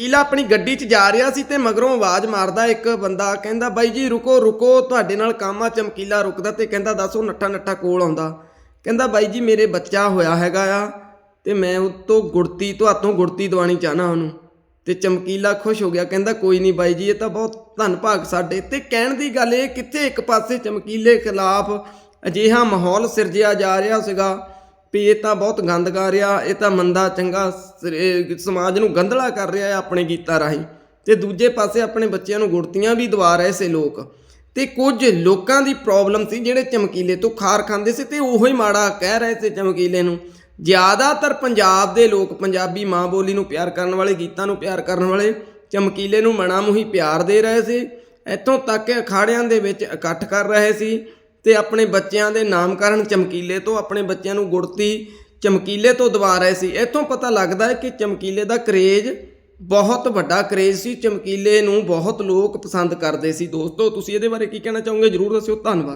ਕੀਲਾ ਆਪਣੀ ਗੱਡੀ 'ਚ ਜਾ ਰਿਹਾ ਸੀ ਤੇ ਮਗਰੋਂ ਆਵਾਜ਼ ਮਾਰਦਾ ਇੱਕ ਬੰਦਾ, ਕਹਿੰਦਾ, ਬਾਈ ਜੀ, ਰੁਕੋ ਰੁਕੋ, ਤੁਹਾਡੇ ਨਾਲ ਕੰਮ ਆ ਚਮਕੀਲਾ ਰੁਕਦਾ ਤੇ ਕਹਿੰਦਾ, ਦੱਸ, ਉਹ ਨੱਠਾ ਨੱਠਾ ਕੋਲ ਆਉਂਦਾ। ਕਹਿੰਦਾ, ਬਾਈ ਜੀ, ਮੇਰੇ ਬੱਚਾ ਹੋਇਆ ਹੈਗਾ ਆ ਤੇ ਮੈਂ ਉਹ ਤੋਂ ਗੁੜਤੀ, ਤੁਹਾਤੋਂ ਗੁੜਤੀ ਦਵਾਣੀ ਚਾਹਨਾ ਉਹਨੂੰ। ਤੇ ਚਮਕੀਲਾ ਖੁਸ਼ ਹੋ ਗਿਆ, ਕਹਿੰਦਾ, ਕੋਈ ਨਹੀਂ ਬਾਈ ਜੀ, ਇਹ ਤਾਂ ਬਹੁਤ ਧੰਨ ਭਾਗ ਸਾਡੇ। ਤੇ ਕਹਿਣ ਦੀ ਗੱਲ ਇਹ, ਕਿੱਥੇ ਇੱਕ ਪਾਸੇ ਚਮਕੀਲੇ ਖਿਲਾਫ ਅਜਿਹਾ ਮਾਹੌਲ ਸਿਰਜਿਆ ਜਾ ਰਿਹਾ ਸੀਗਾ ਵੀ ਇਹ ਤਾਂ ਬਹੁਤ ਗੰਦ ਗਾ ਰਿਹਾ, ਇਹ ਤਾਂ ਮੰਦਾ, ਚੰਗਾ ਸ- ਸਮਾਜ ਨੂੰ ਗੰਧਲਾ ਕਰ ਰਿਹਾ ਹੈ ਆਪਣੇ ਗੀਤਾਂ ਰਾਹੀਂ। ਤੇ ਦੂਜੇ ਪਾਸੇ ਆਪਣੇ ਬੱਚਿਆਂ ਨੂੰ ਗੁੜਤੀਆਂ ਵੀ ਦਵਾ ਰਹੇ ਸੀ ਲੋਕ। ਤੇ ਕੁਝ ਲੋਕਾਂ ਦੀ ਪ੍ਰੋਬਲਮ ਸੀ ਜਿਹੜੇ ਚਮਕੀਲੇ ਤੋਂ ਖਾਰ ਖਾਂਦੇ ਸੀ ਤੇ ਉਹੋ ਹੀ ਮਾੜਾ ਕਹਿ ਰਹੇ ਸੀ ਚਮਕੀਲੇ ਨੂੰ। ਜ਼ਿਆਦਾਤਰ ਪੰਜਾਬ ਦੇ ਲੋਕ ਪੰਜਾਬੀ ਮਾਂ ਬੋਲੀ ਨੂੰ ਪਿਆਰ ਕਰਨ ਵਾਲੇ, ਗੀਤਾਂ ਨੂੰ ਪਿਆਰ ਕਰਨ ਵਾਲੇ ਚਮਕੀਲੇ ਨੂੰ ਮਣਾ ਮੁਹੀ ਪਿਆਰ ਦੇ ਰਹੇ ਸੀ। ਇੱਥੋਂ ਤੱਕ ਅਖਾੜਿਆਂ ਦੇ ਵਿੱਚ ਇਕੱਠ ਕਰ ਰਹੇ ਸੀ। ਤੇ ਆਪਣੇ ਬੱਚਿਆਂ ਦੇ ਨਾਮਕਰਨ ਚਮਕੀਲੇ ਤੋਂ ਆਪਣੇ ਬੱਚਿਆਂ ਨੂੰ ਗੁੜਤੀ ਚਮਕੀਲੇ ਤੋਂ ਦਵਾ ਰਹੇ ਸੀ। ਇੱਥੋਂ ਪਤਾ ਲੱਗਦਾ ਹੈ ਕਿ ਚਮਕੀਲੇ ਦਾ ਕਰੇਜ ਬਹੁਤ ਵੱਡਾ ਕਰੇਜ ਸੀ। ਚਮਕੀਲੇ ਨੂੰ ਬਹੁਤ ਲੋਕ ਪਸੰਦ ਕਰਦੇ ਸੀ। ਦੋਸਤੋ, ਤੁਸੀਂ ਇਹਦੇ ਬਾਰੇ ਕੀ ਕਹਿਣਾ ਚਾਹੋਗੇ? ਜਰੂਰ ਦੱਸਿਓ। ਧੰਨਵਾਦ।